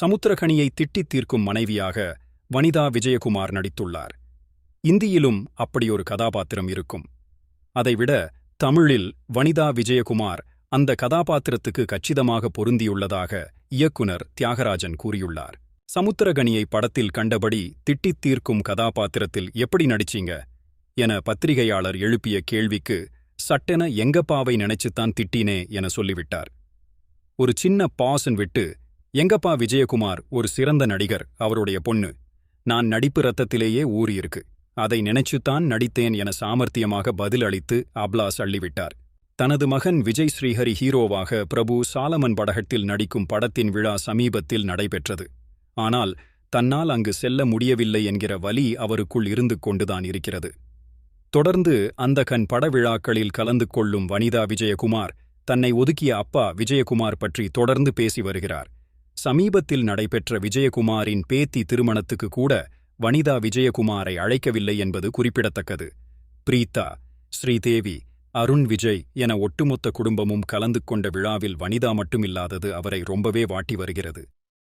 சமுத்திரகனியை திட்டித் தீர்க்கும் மனைவியாக வனிதா விஜயகுமார் நடித்துள்ளார். இந்தியிலும் அப்படியொரு கதாபாத்திரம் இருக்கும். அதைவிட தமிழில் வனிதா விஜயகுமார் அந்த கதாபாத்திரத்துக்கு கச்சிதமாக பொருந்தியுள்ளதாக இயக்குனர் தியாகராஜன் கூறியுள்ளார். சமுத்திரகனியை படத்தில் கண்டபடி திட்டித் தீர்க்கும் கதாபாத்திரத்தில் எப்படி நடிச்சீங்க? என பத்திரிகையாளர் எழுப்பிய கேள்விக்கு சட்டென எங்கப்பாவை நினைச்சுத்தான் திட்டினே என சொல்லிவிட்டார். ஒரு சின்ன பாசன் விட்டு எங்கப்பா விஜயகுமார் ஒரு சிறந்த நடிகர் அவருடைய பொண்ணு? நான் நடிப்பு ரத்தத்திலேயே ஊறியிருக்கு. அதை நினைச்சுத்தான் நடித்தேன் என சாமர்த்தியமாக பதில் அளித்து அப்லாஸ் அள்ளிவிட்டார். தனது மகன் விஜய் ஸ்ரீஹரி ஹீரோவாக பிரபு சாலமன் படகத்தில் நடிக்கும் படத்தின் விழா சமீபத்தில் நடைபெற்றது. ஆனால் தன்னால் அங்கு செல்ல முடியவில்லை என்கிற வலி அவருக்குள் இருந்து கொண்டுதான் இருக்கிறது. தொடர்ந்து அந்த கண் பட விழாக்களில் கலந்து கொள்ளும் வனிதா விஜயகுமார் தன்னை ஒதுக்கிய அப்பா விஜயகுமார் பற்றி தொடர்ந்து பேசி வருகிறார். சமீபத்தில் நடைபெற்ற விஜயகுமாரின் பேத்தி திருமணத்துக்கு கூட வனிதா விஜயகுமாரை அழைக்கவில்லை என்பது குறிப்பிடத்தக்கது. பிரீதா ஸ்ரீதேவி அருண் விஜய் என ஒட்டுமொத்த குடும்பமும் கலந்து கொண்ட விழாவில் வனிதா மட்டுமில்லாதது அவரை ரொம்பவே வாட்டி வருகிறது.